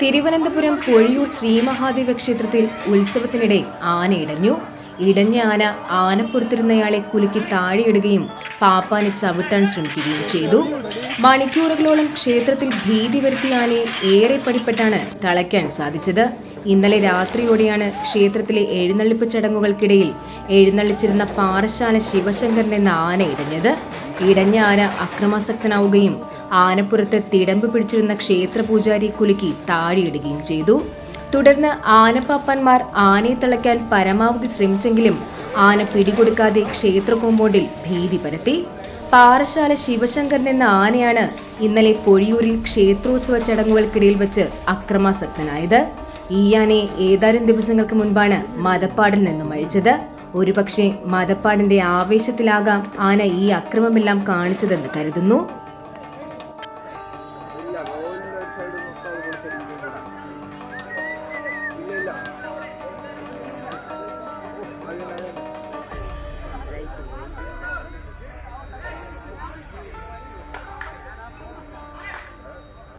തിരുവനന്തപുരം പൊഴിയൂർ ശ്രീമഹാദേവ ക്ഷേത്രത്തിൽ ഉത്സവത്തിനിടെ ആന ഇടഞ്ഞു. ഇടഞ്ഞ ആന ആനപ്പുറത്തിരുന്നയാളെ കുലുക്കി താഴെയിടുകയും പാപ്പാനെ ചവിട്ടാൻ ശ്രമിക്കുകയും ചെയ്തു. മണിക്കൂറുകളോളം ക്ഷേത്രത്തിൽ ഭീതി വരുത്തിയ ആനയെ ഏറെ പടിപ്പെട്ടാണ് തളയ്ക്കാൻ സാധിച്ചത്. ഇന്നലെ രാത്രിയോടെയാണ് ക്ഷേത്രത്തിലെ എഴുന്നള്ളിപ്പ് ചടങ്ങുകൾക്കിടയിൽ എഴുന്നള്ളിച്ചിരുന്ന പാറശാല ശിവശങ്കരൻ എന്ന ആന ഇടഞ്ഞത്. ഇടഞ്ഞ ആന അക്രമാസക്തനാവുകയും ആനപ്പുറത്ത് തിടമ്പ് പിടിച്ചിരുന്ന ക്ഷേത്ര പൂജാരി കുലുക്കി താഴെയിടുകയും ചെയ്തു. തുടർന്ന് ആനപ്പാപ്പന്മാർ ആനയെ തിളയ്ക്കാൻ പരമാവധി ശ്രമിച്ചെങ്കിലും ആന പിടികൊടുക്കാതെ ക്ഷേത്ര കോമ്പൗണ്ടിൽ ഭീതി പരത്തി. പാറശാല ശിവശങ്കരൻ എന്ന ആനയാണ് ഇന്നലെ പൊഴിയൂരിൽ ക്ഷേത്രോത്സവ ചടങ്ങുകൾക്കിടയിൽ വെച്ച് അക്രമാസക്തനായത്. ഈ ആനയെ ഏതാനും ദിവസങ്ങൾക്ക് മുൻപാണ് മതപ്പാടിൽ നിന്നും അഴിച്ചത്. ഒരുപക്ഷെ മതപ്പാടിന്റെ ആവേശത്തിലാകാം ആന ഈ അക്രമമെല്ലാം കാണിച്ചതെന്ന് കരുതുന്നു. ഇല്ല ഗോവിലിന്റെ സൈഡ് മൊത്തം ഇല്ല ഇല്ല.